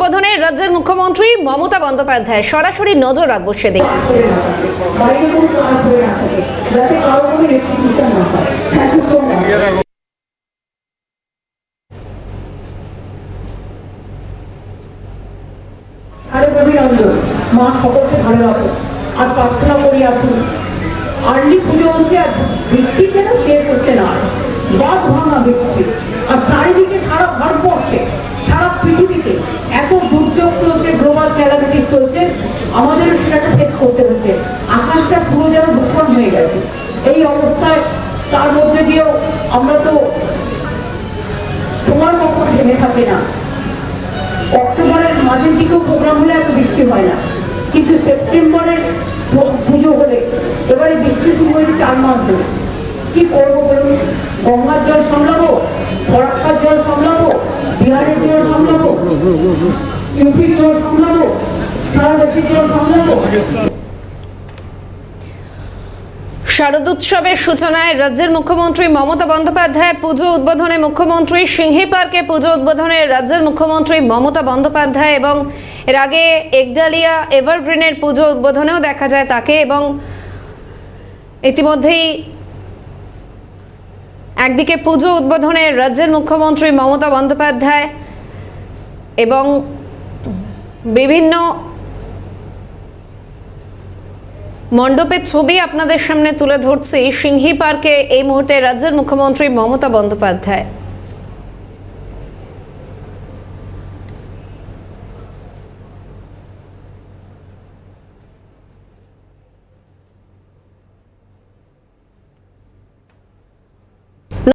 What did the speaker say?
উদ্বোধনে রাজ্যের মুখ্যমন্ত্রী মমতা বন্দ্যোপাধ্যায় সরাসরি নজর রাখব সেদিকে করে না থাকে বাইরে কোনো কাজ করে না থাকে যাতে কারও কোনো রেস্ট্রিকশন না থ্যাংক ইউ সো মাচ আরে অভিনন্দন মা সকলকে ভালো রাখো আর প্রার্থনা করি আসুন আর্লি পুজো হচ্ছে আর বৃষ্টি যেন শেষ হচ্ছে না। বাদ ভাঙা বৃষ্টি। আমাদেরও সেটাকে ফেস করতে হচ্ছে। আকাশটা পুরো যেন দূষণ হয়ে গেছে। এই অবস্থায় তার মধ্যে দিয়েও আমরা তো সময় মতো থেমে থাকে না। অক্টোবরের মাঝের দিকেও প্রোগ্রাম হলে এত বৃষ্টি হয় না। কিন্তু সেপ্টেম্বরের পুজো হলে এবারে বৃষ্টি শুরু হয়েছে চার মাস ধরে। কি করব বলুন? গঙ্গার জল সামলাবো? ফরাক্কার জল সামলাবো? বিহারের জল সামলাবো? ইউপির জল সামলাবো? শারদোৎসবের সূচনায় রাজ্যের মুখ্যমন্ত্রী মমতা বন্দ্যোপাধ্যায় পুজো উদ্বোধনে মুখ্যমন্ত্রী সিংহি পার্কে পুজো উদ্বোধনে রাজ্যের মুখ্যমন্ত্রী মমতা বন্দ্যোপাধ্যায় এবং এর আগে একডালিয়া এভারগ্রিনের পুজো উদ্বোধনেও দেখা যায় তাকে এবং ইতিমধ্যেই একদিকে পুজো উদ্বোধনে রাজ্যের মুখ্যমন্ত্রী মমতা বন্দ্যোপাধ্যায় এবং বিভিন্ন মণ্ডপের ছবি আপনাদের সামনে তুলে ধরছি সিংহী পার্কে এই মুহূর্তে রাজ্যের মুখ্যমন্ত্রী মমতা বন্দ্যোপাধ্যায়।